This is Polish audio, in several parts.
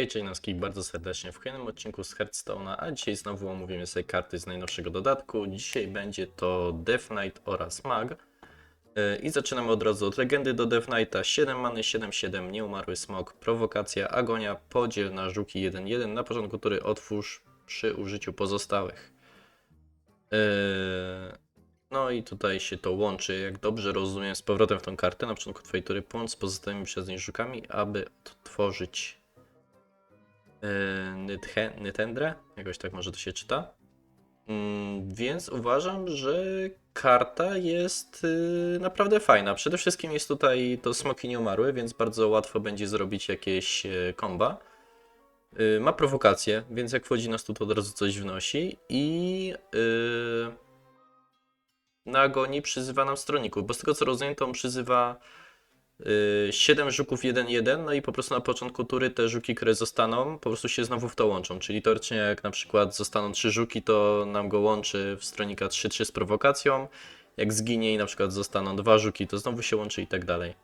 Hej, cześć Naski, bardzo serdecznie w kolejnym odcinku z Hearthstone'a, a dzisiaj znowu omówimy sobie karty z najnowszego dodatku. Dzisiaj będzie to Death Knight oraz Mag. Yy, I zaczynamy od razu od legendy do Death Knighta. 7 many, 7-7, nieumarły smok, prowokacja, agonia, podziel na żuki 1-1, na początku tury otwórz przy użyciu pozostałych. Yy, No i tutaj się to łączy, jak dobrze rozumiem, z powrotem w tą kartę na początku twojej tury, połącz z pozostałymi przez niej żukami, aby odtworzyć Nytendre, jakoś tak może to się czyta. Mm, Więc uważam, że karta jest yy, naprawdę fajna. Przede wszystkim jest tutaj to smoki nieumarły, więc bardzo łatwo będzie zrobić jakieś yy, komba. Ma prowokację, więc jak wchodzi na stół, to od razu coś wnosi. I na agonii przyzywa nam stronników, bo z tego co rozumiem, to on przyzywa 7 żuków 1-1, no i po prostu na początku tury te żuki, które zostaną, po prostu się znowu w to łączą. Czyli teoretycznie jak na przykład zostaną 3 żuki, to nam go łączy w stronika 3-3 z prowokacją. Jak zginie i na przykład zostaną dwa żuki, to znowu się łączy i tak dalej.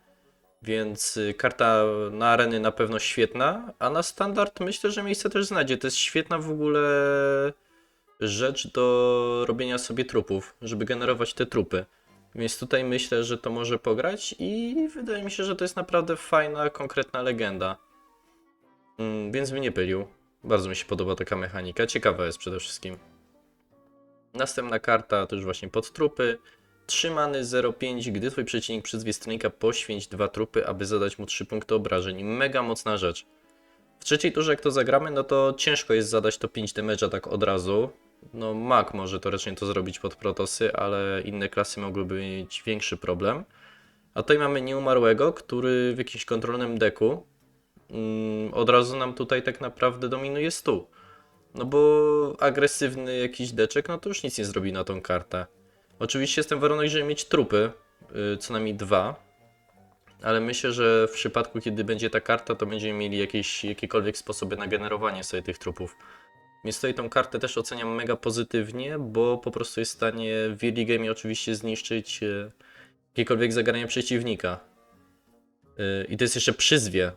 Więc y, karta na areny na pewno świetna, a na standard myślę, że miejsce też znajdzie. To jest świetna w ogóle rzecz do robienia sobie trupów, żeby generować te trupy. Więc tutaj myślę, że to może pograć i wydaje mi się, że to jest naprawdę fajna, konkretna legenda. Mm, więc mnie nie pylił. Bardzo mi się podoba taka mechanika. Ciekawa jest przede wszystkim. Następna karta to już właśnie pod trupy. Trzymany 0,5. Gdy twój przeciwnik przyzwie stronnika, poświęć dwa trupy, aby zadać mu 3 punkty obrażeń. Mega mocna rzecz. W trzeciej turze jak to zagramy, no to ciężko jest zadać to 5 damage'a tak od razu. No Mag może teoretycznie to zrobić pod protosy, ale inne klasy mogłyby mieć większy problem. A tutaj mamy nieumarłego, który w jakimś kontrolnym deku mm, od razu nam tutaj tak naprawdę dominuje stół. No bo agresywny jakiś deczek, no to już nic nie zrobi na tą kartę. Oczywiście jestem warunek, żeby mieć trupy, yy, co najmniej dwa. Ale myślę, że w przypadku, kiedy będzie ta karta, to będziemy mieli jakieś, jakiekolwiek sposoby na generowanie sobie tych trupów. Więc tutaj tą kartę też oceniam mega pozytywnie, bo po prostu jest w stanie w game oczywiście zniszczyć e, jakiekolwiek zagranie przeciwnika. E, I to jest jeszcze przyzwie. E,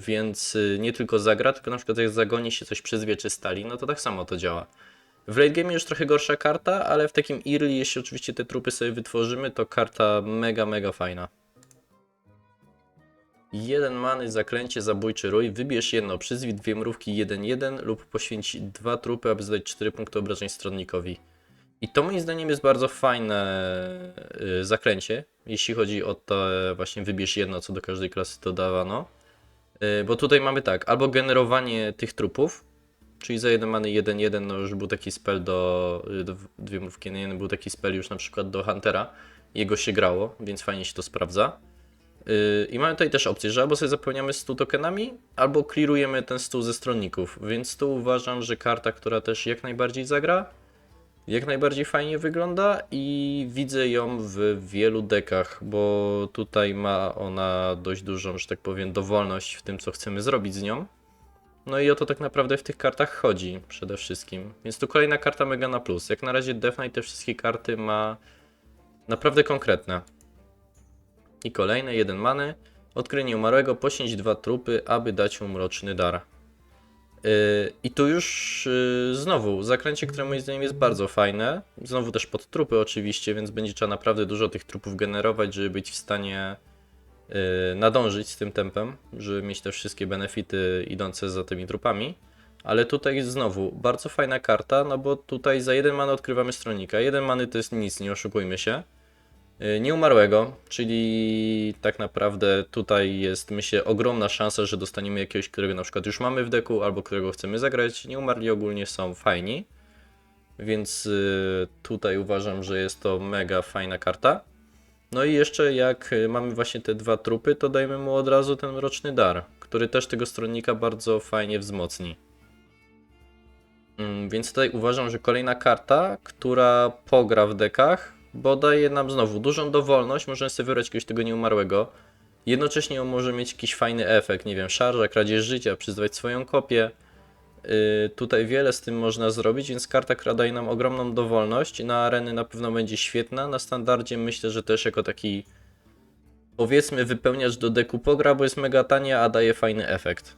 Więc nie tylko zagra, tylko na przykład jak zagoni się coś przyzwie czy stali, no to tak samo to działa. W late game już trochę gorsza karta, ale w takim early, jeśli oczywiście te trupy sobie wytworzymy, to karta mega, mega fajna. Jeden many, zaklęcie, zabójczy rój. Wybierz jedno, przyzwij dwie mrówki 1-1 lub poświęć dwa trupy, aby zadać 4 punkty obrażeń stronnikowi. I to moim zdaniem jest bardzo fajne y, zaklęcie, jeśli chodzi o to właśnie wybierz jedno, co do każdej klasy dodawano. Y, bo tutaj mamy tak, albo generowanie tych trupów, czyli za jeden many 1-1, no już był taki spell do, y, do dwie mrówki 1-1, był taki spell już na przykład do Huntera, jego się grało, więc fajnie się to sprawdza. Yy, I mamy tutaj też opcję, że albo sobie zapełniamy stół tokenami, albo clearujemy ten stół ze stronników. Więc tu uważam, że karta, która też jak najbardziej zagra, jak najbardziej fajnie wygląda i widzę ją w wielu dekach, bo tutaj ma ona dość dużą, że tak powiem, dowolność w tym, co chcemy zrobić z nią. No i o to tak naprawdę w tych kartach chodzi przede wszystkim. Więc tu kolejna karta mega na plus. Jak na razie Death te wszystkie karty ma naprawdę konkretne. I kolejne, jeden many. Odkryj nieumarłego, poświęć dwa trupy, aby dać mu mroczny dar. Yy, I tu już yy, znowu zaklęcie, które moim zdaniem jest bardzo fajne. Znowu też pod trupy oczywiście, więc będzie trzeba naprawdę dużo tych trupów generować, żeby być w stanie yy, nadążyć z tym tempem, żeby mieć te wszystkie benefity idące za tymi trupami. Ale tutaj znowu bardzo fajna karta, no bo tutaj za jeden many odkrywamy stronnika. Jeden many to jest nic, nie oszukujmy się. Y, Nieumarłego, czyli tak naprawdę tutaj jest myślę ogromna szansa, że dostaniemy jakiegoś, którego na przykład już mamy w deku albo którego chcemy zagrać. Nieumarli ogólnie są fajni, więc y, tutaj uważam, że jest to mega fajna karta. No i jeszcze jak y, mamy właśnie te dwa trupy, to dajmy mu od razu ten mroczny dar, który też tego stronnika bardzo fajnie wzmocni. Mm, Więc tutaj uważam, że kolejna karta, która pogra w dekach, bo daje nam znowu dużą dowolność, możemy sobie wybrać jakiegoś tego nieumarłego. Jednocześnie on może mieć jakiś fajny efekt, nie wiem, szarża, kradzież życia, przyzwać swoją kopię. Yy, tutaj wiele z tym można zrobić, więc karta, która daje nam ogromną dowolność, na areny na pewno będzie świetna, na standardzie myślę, że też jako taki powiedzmy wypełniacz do deku pogra, bo jest mega tania, a daje fajny efekt.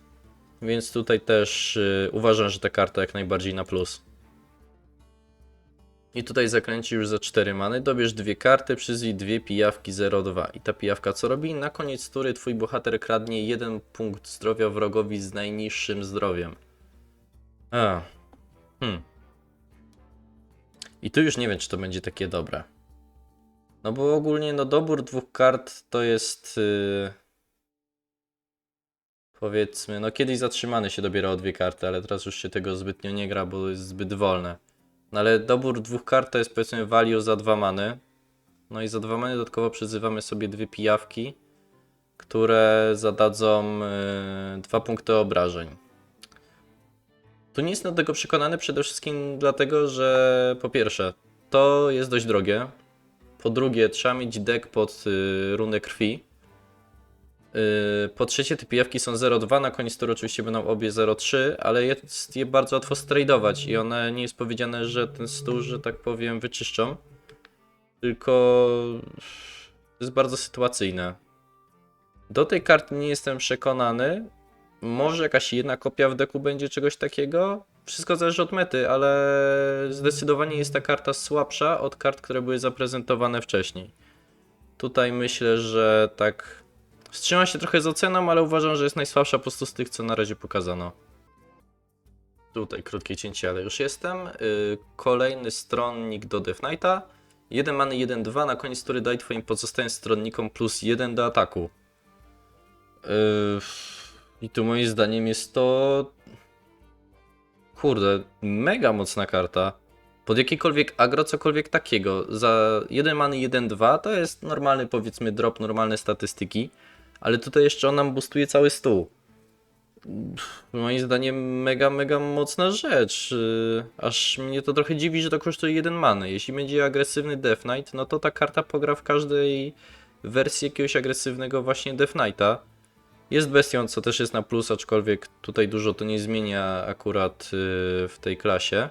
więc tutaj też y, uważam, że ta karta jak najbardziej na plus. I tutaj zaklęci już za 4 many, dobierz dwie karty, przyzwij dwie pijawki 0-2. I ta pijawka co robi? Na koniec tury twój bohater kradnie jeden punkt zdrowia wrogowi z najniższym zdrowiem. A. Hmm. I tu już nie wiem, czy to będzie takie dobre. No bo ogólnie no dobór dwóch kart to jest... Yy... Powiedzmy, no kiedyś zatrzymany się dobierało dwie karty, ale teraz już się tego zbytnio nie gra, bo jest zbyt wolne. No ale dobór dwóch kart to jest powiedzmy value za dwa many. No i za dwa many dodatkowo przyzywamy sobie dwie pijawki, które zadadzą yy, dwa punkty obrażeń. Tu nie jestem do tego przekonany przede wszystkim dlatego, że po pierwsze, to jest dość drogie. Po drugie, trzeba mieć deck pod yy, runę krwi. Yy, Po trzecie, te pijawki są 0,2, na koniec tury oczywiście będą obie 0,3, ale jest je bardzo łatwo stradować i one nie jest powiedziane, że ten stół, że tak powiem, wyczyszczą. Tylko to jest bardzo sytuacyjne. Do tej karty nie jestem przekonany. Może jakaś jedna kopia w deku będzie czegoś takiego? Wszystko zależy od mety, ale zdecydowanie jest ta karta słabsza od kart, które były zaprezentowane wcześniej. Tutaj myślę, że tak Wstrzymam się trochę z oceną, ale uważam, że jest najsłabsza po prostu z tych, co na razie pokazano. Tutaj krótkie cięcie, ale już jestem. Yy, kolejny stronnik do Death Knighta. 1 many 1-2, na koniec który daj twoim pozostałym stronnikom plus 1 do ataku. Yy, I tu moim zdaniem jest to... Kurde, mega mocna karta. Pod jakikolwiek agro, cokolwiek takiego. Za 1 many 1-2 to jest normalny powiedzmy drop, normalne statystyki. Ale tutaj jeszcze on nam boostuje cały stół. Pff, Moim zdaniem mega, mega mocna rzecz. Yy, Aż mnie to trochę dziwi, że to kosztuje jeden many. Jeśli będzie agresywny Death Knight, no to ta karta pogra w każdej wersji jakiegoś agresywnego właśnie Death Knighta. Jest bestią, co też jest na plus, aczkolwiek tutaj dużo to nie zmienia akurat yy, w tej klasie.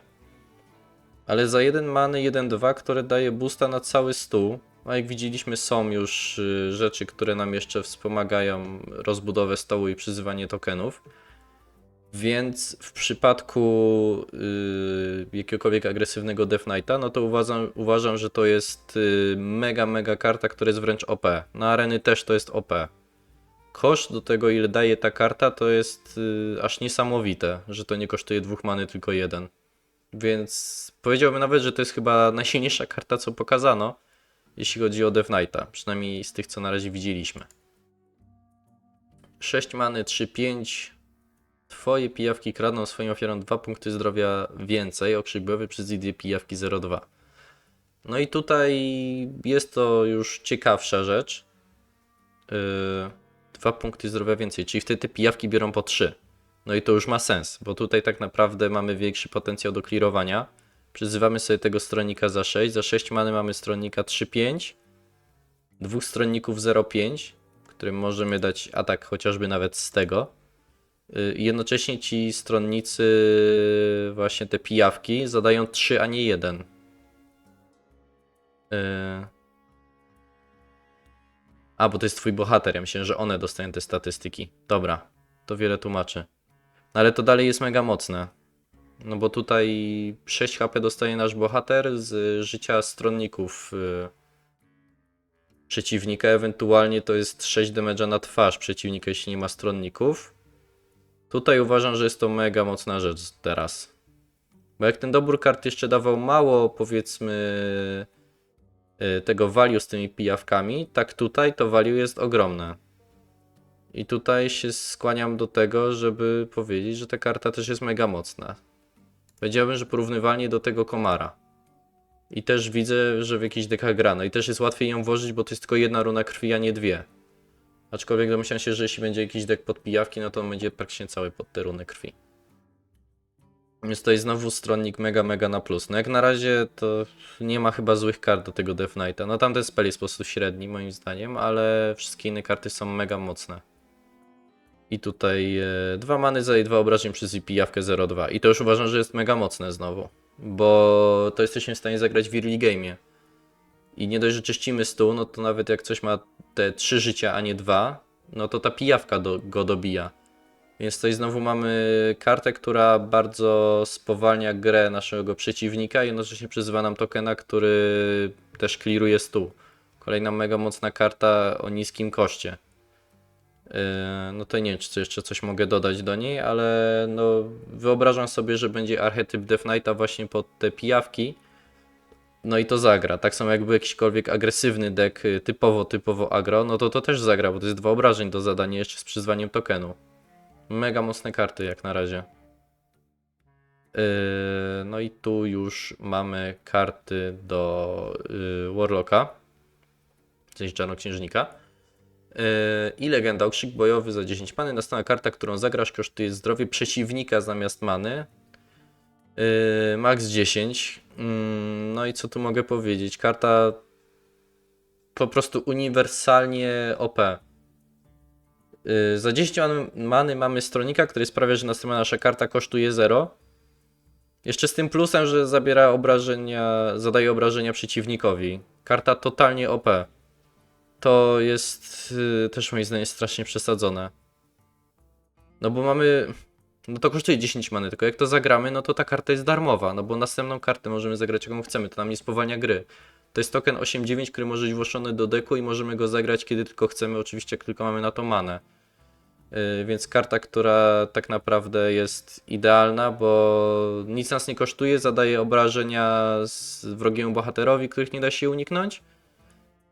Ale za jeden many 1-2, które daje boosta na cały stół, a jak widzieliśmy są już y, rzeczy, które nam jeszcze wspomagają rozbudowę stołu i przyzywanie tokenów. Więc w przypadku y, jakiegokolwiek agresywnego Death Knighta, no to uważam, uważam, że to jest y, mega, mega karta, która jest wręcz OP. Na areny też to jest OP. Koszt do tego, ile daje ta karta, to jest y, aż niesamowite, że to nie kosztuje dwóch many, tylko jeden. Więc powiedziałbym nawet, że to jest chyba najsilniejsza karta, co pokazano, jeśli chodzi o Death Knighta, przynajmniej z tych, co na razie widzieliśmy. 6 many, 3-5. Twoje pijawki kradną swoim ofiarom 2 punkty zdrowia więcej, okrzyk bojowy przez dwie pijawki 0,2. No i tutaj jest to już ciekawsza rzecz. Yy, 2 punkty zdrowia więcej, czyli wtedy te pijawki biorą po 3. No i to już ma sens, bo tutaj tak naprawdę mamy większy potencjał do clearowania. Przyzywamy sobie tego stronnika za 6, za 6 many mamy stronnika 3-5, dwóch stronników 0,5, którym możemy dać atak chociażby nawet z tego. I jednocześnie ci stronnicy, właśnie te pijawki, zadają 3, a nie 1. Yy. A, bo to jest twój bohater. Ja myślę, że one dostają te statystyki. Dobra, to wiele tłumaczy. No ale to dalej jest mega mocne. No bo tutaj 6 HP dostaje nasz bohater z życia stronników y, przeciwnika. Ewentualnie to jest 6 damage'a na twarz przeciwnika, jeśli nie ma stronników. Tutaj uważam, że jest to mega mocna rzecz teraz. Bo jak ten dobór kart jeszcze dawał mało, powiedzmy, y, tego value z tymi pijawkami, tak tutaj to value jest ogromne. I tutaj się skłaniam do tego, żeby powiedzieć, że ta karta też jest mega mocna. Powiedziałbym, że porównywalnie do tego komara. I też widzę, że w jakichś dekach gra. No i też jest łatwiej ją włożyć, bo to jest tylko jedna runa krwi, a nie dwie. Aczkolwiek domyślam się, że jeśli będzie jakiś dek pod pijawki, no to on będzie praktycznie cały pod te runy krwi. Więc jest znowu stronnik mega, mega na plus. No jak na razie to nie ma chyba złych kart do tego Death Knighta. No tamten spell jest po prostu średni moim zdaniem, ale wszystkie inne karty są mega mocne. I tutaj e, dwa many za i dwa obrażeń przez pijawkę 0,2. I to już uważam, że jest mega mocne znowu. Bo to jesteśmy w stanie zagrać w early game'ie. I nie dość, że czyścimy stół, no to nawet jak coś ma te trzy życia, a nie dwa, no to ta pijawka do, go dobija. Więc tutaj znowu mamy kartę, która bardzo spowalnia grę naszego przeciwnika i jednocześnie przyzywa nam tokena, który też clearuje stół. Kolejna mega mocna karta o niskim koszcie. Yy, No to nie wiem, czy jeszcze coś mogę dodać do niej, ale no wyobrażam sobie, że będzie archetyp Death Knighta właśnie pod te pijawki. No i to zagra. Tak samo jakby jakiśkolwiek agresywny deck y, typowo, typowo agro, no to to też zagra, bo to jest dwa obrażeń do zadania jeszcze z przyzwaniem tokenu. Mega mocne karty jak na razie. Yy, no i tu już mamy karty do yy, Warlocka, sensie Czarnoksiężnika. Yy, I legenda, okrzyk bojowy za 10 many. Następna karta, którą zagrasz, kosztuje zdrowie przeciwnika zamiast many. Yy, max 10. Mm, no i co tu mogę powiedzieć? Karta po prostu uniwersalnie OP. Yy, za 10 man- many mamy stronika, który sprawia, że następna nasza karta kosztuje 0. Jeszcze z tym plusem, że zabiera obrażenia, zadaje obrażenia przeciwnikowi. Karta totalnie OP. To jest yy, też moim zdaniem strasznie przesadzone. No bo mamy. No to kosztuje 10 many, tylko jak to zagramy, no to ta karta jest darmowa, no bo następną kartę możemy zagrać jaką chcemy, to nam nie spowalnia gry. To jest token 8-9, który może być włożony do deku i możemy go zagrać kiedy tylko chcemy, oczywiście jak tylko mamy na to manę. Yy, więc karta, która tak naprawdę jest idealna, bo nic nas nie kosztuje, zadaje obrażenia z wrogiemu bohaterowi, których nie da się uniknąć.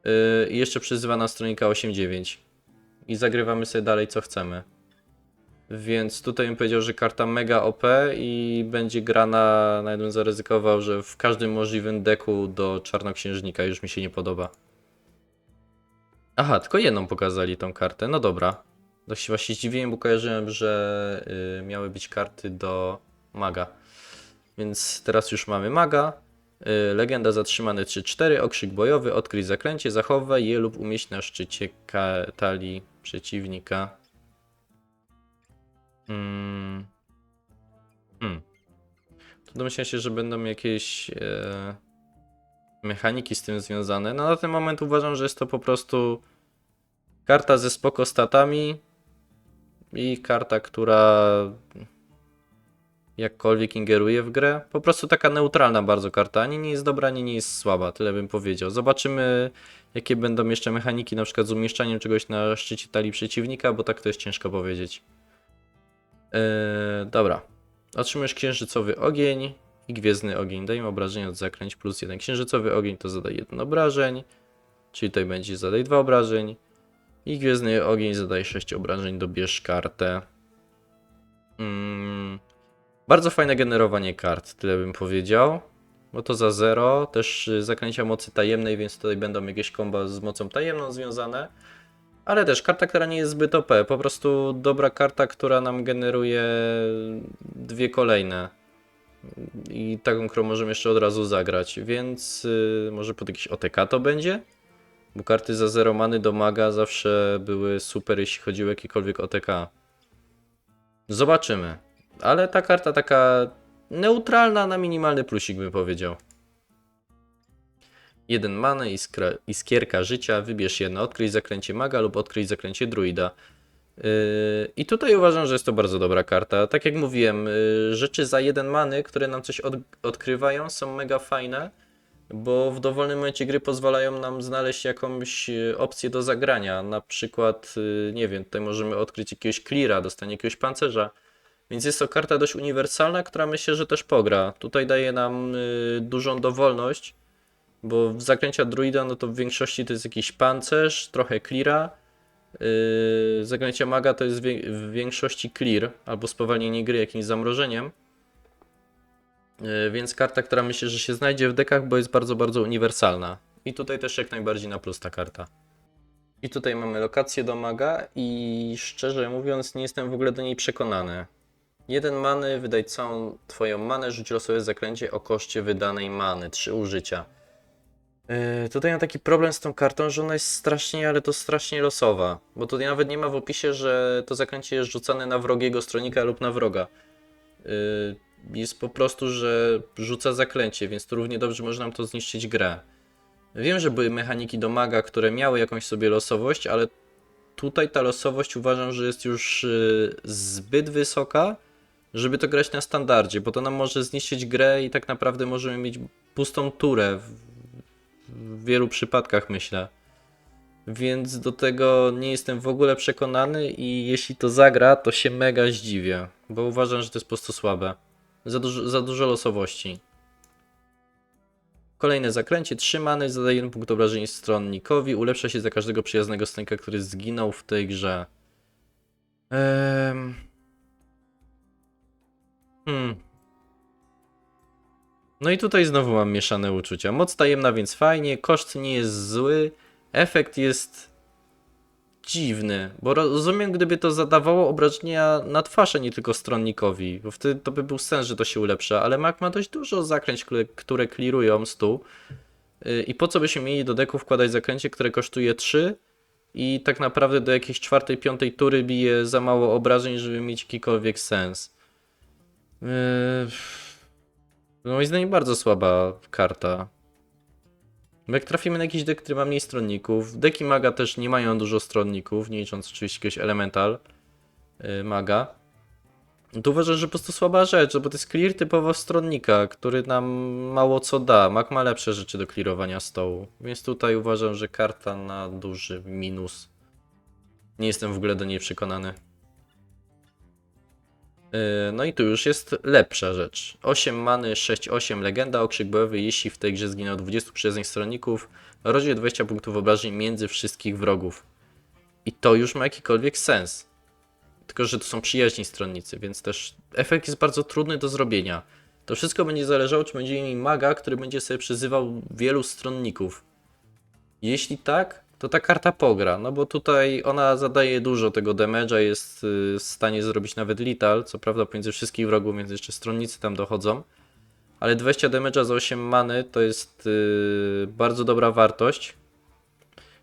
Yy, I jeszcze przyzywa na stronika 8-9. I zagrywamy sobie dalej co chcemy. Więc tutaj bym powiedział, że karta mega OP i będzie grana, nawet bym zaryzykował, że w każdym możliwym deku do czarnoksiężnika już mi się nie podoba. Aha, tylko jedną pokazali tą kartę, no dobra. Dość właśnie zdziwiłem, bo kojarzyłem, że y, miały być karty do maga. Więc teraz już mamy maga. Y, legenda zatrzymany 3-4, okrzyk bojowy, odkryj zaklęcie, zachowaj je lub umieść na szczycie talii przeciwnika. Mm. Hmm. Tu domyślam się, że będą jakieś e, mechaniki z tym związane. No na ten moment uważam, że jest to po prostu karta ze spoko statami i karta, która jakkolwiek ingeruje w grę. Po prostu taka neutralna bardzo karta. Ani nie jest dobra, ani nie jest słaba, tyle bym powiedział. Zobaczymy, jakie będą jeszcze mechaniki, na przykład z umieszczaniem czegoś na szczycie talii przeciwnika, bo tak to jest ciężko powiedzieć. Eee, dobra. Otrzymujesz księżycowy ogień i gwiezdny ogień. Daj im obrażeń od zaklęć plus jeden. Księżycowy ogień to zadaj jeden obrażeń, czyli tutaj będzie zadaj dwa obrażeń. I gwiezdny ogień zadaj 6 obrażeń, dobierz kartę. Mm, bardzo fajne generowanie kart, tyle bym powiedział. Bo to za 0, też y, zaklęcia mocy tajemnej, więc tutaj będą jakieś komba z mocą tajemną związane. Ale też karta, która nie jest zbyt OP, po prostu dobra karta, która nam generuje dwie kolejne. I taką, którą możemy jeszcze od razu zagrać, więc y, może pod jakiś OTK to będzie? Bo karty za 0 many do maga zawsze były super, jeśli chodzi o jakikolwiek OTK. Zobaczymy. Ale ta karta taka neutralna na minimalny plusik bym powiedział. Jeden many, iskra, iskierka życia, wybierz jedno, odkryj zaklęcie maga lub odkryj zaklęcie druida. Yy, I tutaj uważam, że jest to bardzo dobra karta. Tak jak mówiłem, yy, rzeczy za jeden many, które nam coś od, odkrywają, są mega fajne, bo w dowolnym momencie gry pozwalają nam znaleźć jakąś yy, opcję do zagrania. Na przykład, nie wiem, tutaj możemy odkryć jakiegoś cleara, dostanie jakiegoś pancerza. Więc jest to karta dość uniwersalna, która myślę, że też pogra. Tutaj daje nam yy, dużą dowolność. Bo w zaklęcia druida, no to w większości to jest jakiś pancerz, trochę cleara. Yy, zaklęcia maga to jest w większości clear, albo spowalnienie gry jakimś zamrożeniem. Yy, więc karta, która myślę, że się znajdzie w dekach, bo jest bardzo, bardzo uniwersalna. I tutaj też jak najbardziej na plus ta karta. I tutaj mamy lokację do maga i szczerze mówiąc nie jestem w ogóle do niej przekonany. Jeden many, wydaj całą twoją manę, rzuć losowe zaklęcie o koszcie wydanej many, trzy użycia. Yy, tutaj mam taki problem z tą kartą, że ona jest strasznie, ale to strasznie losowa. Bo tutaj nawet nie ma w opisie, że to zaklęcie jest rzucane na wrogiego stronika lub na wroga. Yy, jest po prostu, że rzuca zaklęcie, więc to równie dobrze może nam to zniszczyć grę. Wiem, że były mechaniki do maga, które miały jakąś sobie losowość, ale tutaj ta losowość uważam, że jest już y, zbyt wysoka, żeby to grać na standardzie, bo to nam może zniszczyć grę i tak naprawdę możemy mieć pustą turę w, w wielu przypadkach, myślę. Więc do tego nie jestem w ogóle przekonany i jeśli to zagra, to się mega zdziwię, bo uważam, że to jest po prostu słabe. Za dużo, za dużo losowości. Kolejne zaklęcie, trzymany, zadaje 1 punkt obrażeń stronnikowi, ulepsza się za każdego przyjaznego stronnika, który zginął w tej grze. Ehm... No i tutaj znowu mam mieszane uczucia. Moc tajemna, więc fajnie, koszt nie jest zły, efekt jest dziwny, bo rozumiem, gdyby to zadawało obrażenia na twarz, a nie tylko stronnikowi, bo wtedy to by był sens, że to się ulepsza, ale Mac ma dość dużo zakręć, które, które clearują stół Yy, i po co byśmy mieli do deku wkładać zakręcie, które kosztuje 3 i tak naprawdę do jakiejś czwartej, piątej tury bije za mało obrażeń, żeby mieć jakikolwiek sens. Yy... Moim zdaniem bardzo słaba karta. Jak trafimy na jakiś dek, który ma mniej stronników, deki maga też nie mają dużo stronników, nie licząc oczywiście jakiegoś elemental yy, maga, to uważam, że po prostu słaba rzecz, bo to jest clear typowo stronnika, który nam mało co da. Mag ma lepsze rzeczy do clearowania stołu, więc tutaj uważam, że karta na duży minus. Nie jestem w ogóle do niej przekonany. Yy, No i tu już jest lepsza rzecz. 8 many, 6-8 legenda, okrzyk bojowy, jeśli w tej grze zginęło 20 przyjaznych stronników, rozdziel 20 punktów obrażeń między wszystkich wrogów. I to już ma jakikolwiek sens. Tylko, że to są przyjaźni stronnicy, więc też efekt jest bardzo trudny do zrobienia. To wszystko będzie zależało, czy będziemy mieli maga, który będzie sobie przyzywał wielu stronników. Jeśli tak, to ta karta pogra, no bo tutaj ona zadaje dużo tego damage'a, jest y, w stanie zrobić nawet lethal, co prawda pomiędzy wszystkich wrogów, więc jeszcze stronnicy tam dochodzą. Ale 20 damage'a za 8 many to jest y, bardzo dobra wartość.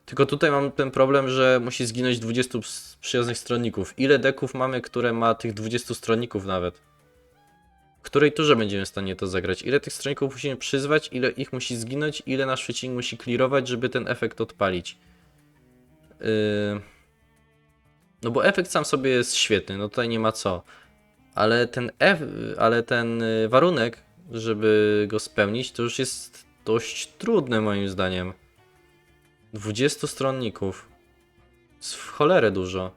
Tylko tutaj mam ten problem, że musi zginąć 20 ps- przyjaznych stronników. Ile deków mamy, które ma tych 20 stronników nawet? Której turze będziemy w stanie to zagrać? Ile tych stronników musimy przyzwać, ile ich musi zginąć, ile nasz przeciwnik musi clearować, żeby ten efekt odpalić? Yy... No bo efekt sam sobie jest świetny, no tutaj nie ma co. Ale ten, ef... ale ten y, warunek, żeby go spełnić, to już jest dość trudne moim zdaniem. 20 stronników. Jest w cholerę dużo.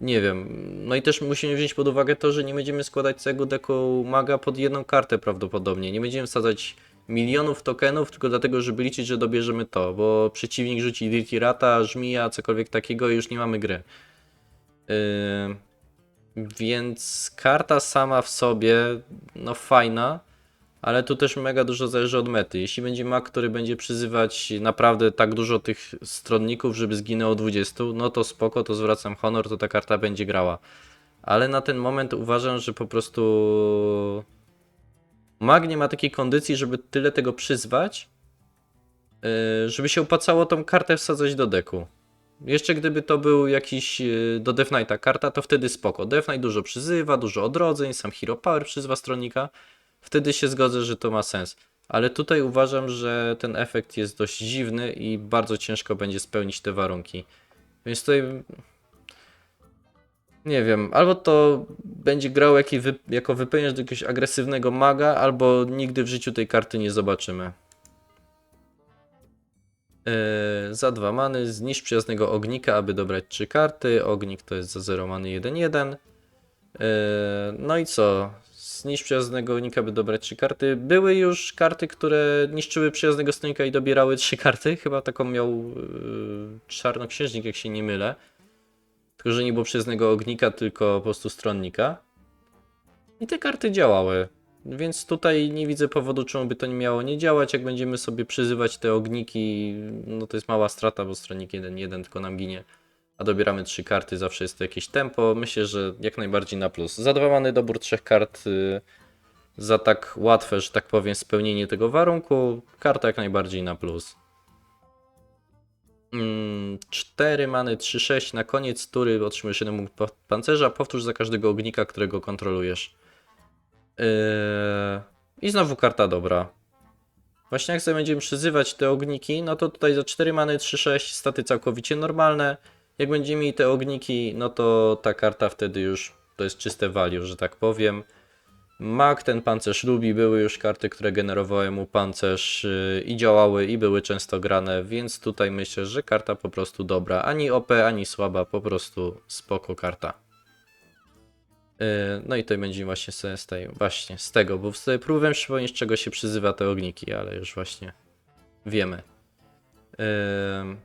Nie wiem. No i też musimy wziąć pod uwagę to, że nie będziemy składać całego deku maga pod jedną kartę prawdopodobnie. Nie będziemy wsadzać milionów tokenów tylko dlatego, żeby liczyć, że dobierzemy to, bo przeciwnik rzuci Dirtirata, żmija, cokolwiek takiego i już nie mamy gry. Yy, więc karta sama w sobie, no fajna, ale tu też mega dużo zależy od mety. Jeśli będzie mag, który będzie przyzywać naprawdę tak dużo tych stronników, żeby zginęło 20, no to spoko, to zwracam honor, to ta karta będzie grała. Ale na ten moment uważam, że po prostu mag nie ma takiej kondycji, żeby tyle tego przyzwać, yy, żeby się opłacało tą kartę wsadzać do deku. Jeszcze gdyby to był jakiś yy, do Death Knighta karta, to wtedy spoko. Death Knight dużo przyzywa, dużo odrodzeń, sam Hero Power przyzywa stronnika. Wtedy się zgodzę, że to ma sens. Ale tutaj uważam, że ten efekt jest dość dziwny i bardzo ciężko będzie spełnić te warunki. Więc tutaj. Nie wiem, albo to będzie grał jaki wy, jako wypełniacz do jakiegoś agresywnego maga, albo nigdy w życiu tej karty nie zobaczymy. Yy, za dwa many zniszcz przyjaznego ognika, aby dobrać trzy karty. Ognik to jest za 0 many 1-1. Yy, no i co? Zniszcz przyjaznego ognika, by dobrać trzy karty. Były już karty, które niszczyły przyjaznego stronnika i dobierały trzy karty. Chyba taką miał yy, czarnoksiężnik, jak się nie mylę. Tylko, że nie było przyjaznego ognika, tylko po prostu stronnika. I te karty działały. Więc tutaj nie widzę powodu, czemu by to nie miało nie działać. Jak będziemy sobie przyzywać te ogniki, no to jest mała strata, bo stronnik 1-1 tylko nam ginie. A dobieramy trzy karty, zawsze jest to jakieś tempo. Myślę, że jak najbardziej na plus. Zadawany dobór trzech kart y, za tak łatwe, że tak powiem, spełnienie tego warunku. Karta jak najbardziej na plus. 4 many, 3-6. Na koniec tury otrzymujesz jeden punkt pa- pancerza. Powtórz za każdego ognika, którego kontrolujesz. Yy, I znowu karta dobra. Właśnie jak sobie będziemy przyzywać te ogniki, no to tutaj za 4 many 3-6 staty całkowicie normalne. Jak będziemy mieli te ogniki, no to ta karta wtedy już to jest czyste value, że tak powiem. Mag ten pancerz lubi, były już karty, które generowały mu pancerz yy, i działały i były często grane, więc tutaj myślę, że karta po prostu dobra. Ani OP, ani słaba, po prostu spoko karta. Yy, No i tutaj będziemy właśnie z tej, właśnie z tego, bo sobie próbowałem przypomnieć, z czego się przyzywa te ogniki, ale już właśnie wiemy. Yy,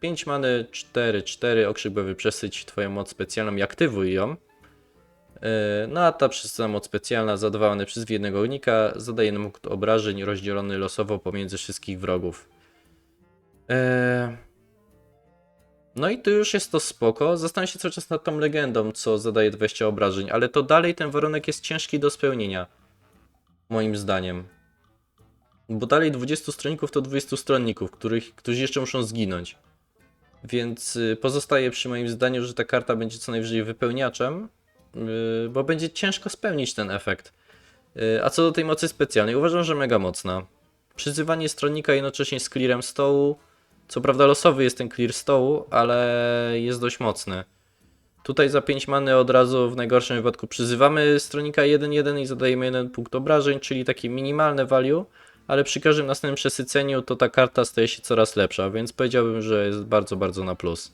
5 many, 4, 4, okrzyk bojowy, przesyć twoją moc specjalną i aktywuj ją. Yy, No a ta przesycona moc specjalna zadawana przez jednego ognika zadaje jeden punkt obrażeń rozdzielony losowo pomiędzy wszystkich wrogów. Yy, no i tu już jest to spoko. Zastanawiam się cały czas nad tą legendą, co zadaje 20 obrażeń, ale to dalej ten warunek jest ciężki do spełnienia. Moim zdaniem. Bo dalej 20 stronników to 20 stronników, których, którzy jeszcze muszą zginąć. Więc y, pozostaje przy moim zdaniu, że ta karta będzie co najwyżej wypełniaczem, y, bo będzie ciężko spełnić ten efekt. Y, A co do tej mocy specjalnej, uważam, że mega mocna. Przyzywanie stronnika jednocześnie z clearem stołu. Co prawda losowy jest ten clear stołu, ale jest dość mocny. Tutaj za 5 many od razu w najgorszym wypadku przyzywamy stronnika 1-1 i zadajemy 1 punkt obrażeń, czyli takie minimalne value, ale przy każdym następnym przesyceniu to ta karta staje się coraz lepsza, więc powiedziałbym, że jest bardzo, bardzo na plus.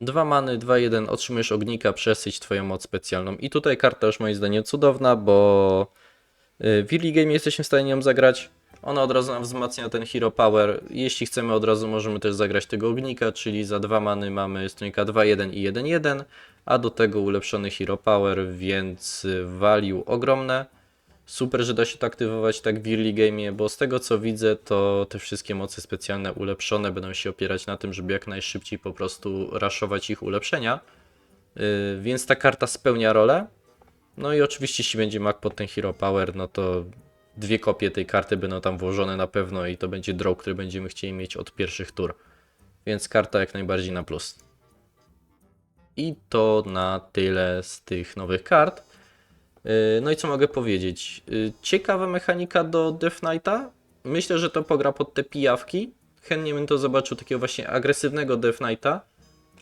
2 many, 2-1, otrzymujesz ognika, przesyć twoją moc specjalną. I tutaj karta już moim zdaniem cudowna, bo y, w early game jesteśmy w stanie nią zagrać. Ona od razu nam wzmacnia ten Hero Power. Jeśli chcemy od razu możemy też zagrać tego ognika, czyli za 2 many mamy stronika 2-1 i 1-1, a do tego ulepszony Hero Power, więc value ogromne. Super, że da się to aktywować tak w early game, bo z tego co widzę, to te wszystkie mocy specjalne ulepszone będą się opierać na tym, żeby jak najszybciej po prostu raszować ich ulepszenia. Yy, więc ta karta spełnia rolę. No i oczywiście, jeśli będzie mag pod ten Hero Power, no to dwie kopie tej karty będą tam włożone na pewno i to będzie draw, który będziemy chcieli mieć od pierwszych tur. Więc karta jak najbardziej na plus. I to na tyle z tych nowych kart. Yy, No i co mogę powiedzieć? Yy, Ciekawa mechanika do Death Knighta. Myślę, że to pogra pod te pijawki. Chętnie bym to zobaczył takiego właśnie agresywnego Death Knighta,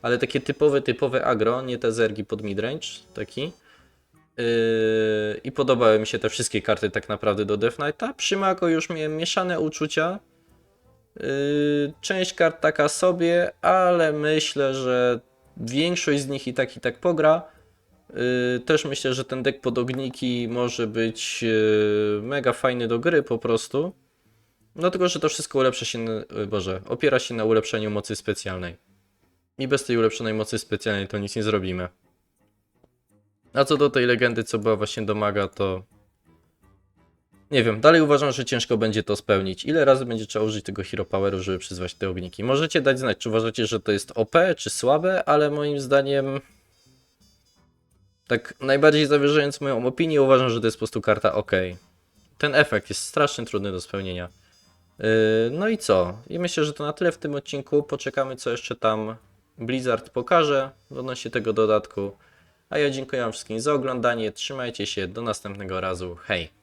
ale takie typowe, typowe agro, nie te zergi pod midrange, taki. Yy, I podobały mi się te wszystkie karty tak naprawdę do Death Knighta. Przy Mako już miałem mieszane uczucia. Część kart taka sobie, ale myślę, że większość z nich i tak i tak pogra. Yy, Też myślę, że ten deck pod ogniki może być yy, mega fajny do gry po prostu. No tylko, że to wszystko ulepsza się, yy, Boże, opiera się na ulepszeniu mocy specjalnej. I bez tej ulepszonej mocy specjalnej to nic nie zrobimy. A co do tej legendy, co była właśnie do maga, to nie wiem, dalej uważam, że ciężko będzie to spełnić. Ile razy będzie trzeba użyć tego Hero Poweru, żeby przyzwać te ogniki? Możecie dać znać, czy uważacie, że to jest OP, czy słabe, ale moim zdaniem tak najbardziej zawyżając moją opinię, uważam, że to jest po prostu karta OK. Ten efekt jest strasznie trudny do spełnienia. Yy, no i co? I myślę, że to na tyle w tym odcinku. Poczekamy, co jeszcze tam Blizzard pokaże odnośnie tego dodatku. A ja dziękuję Wam wszystkim za oglądanie. Trzymajcie się, do następnego razu. Hej!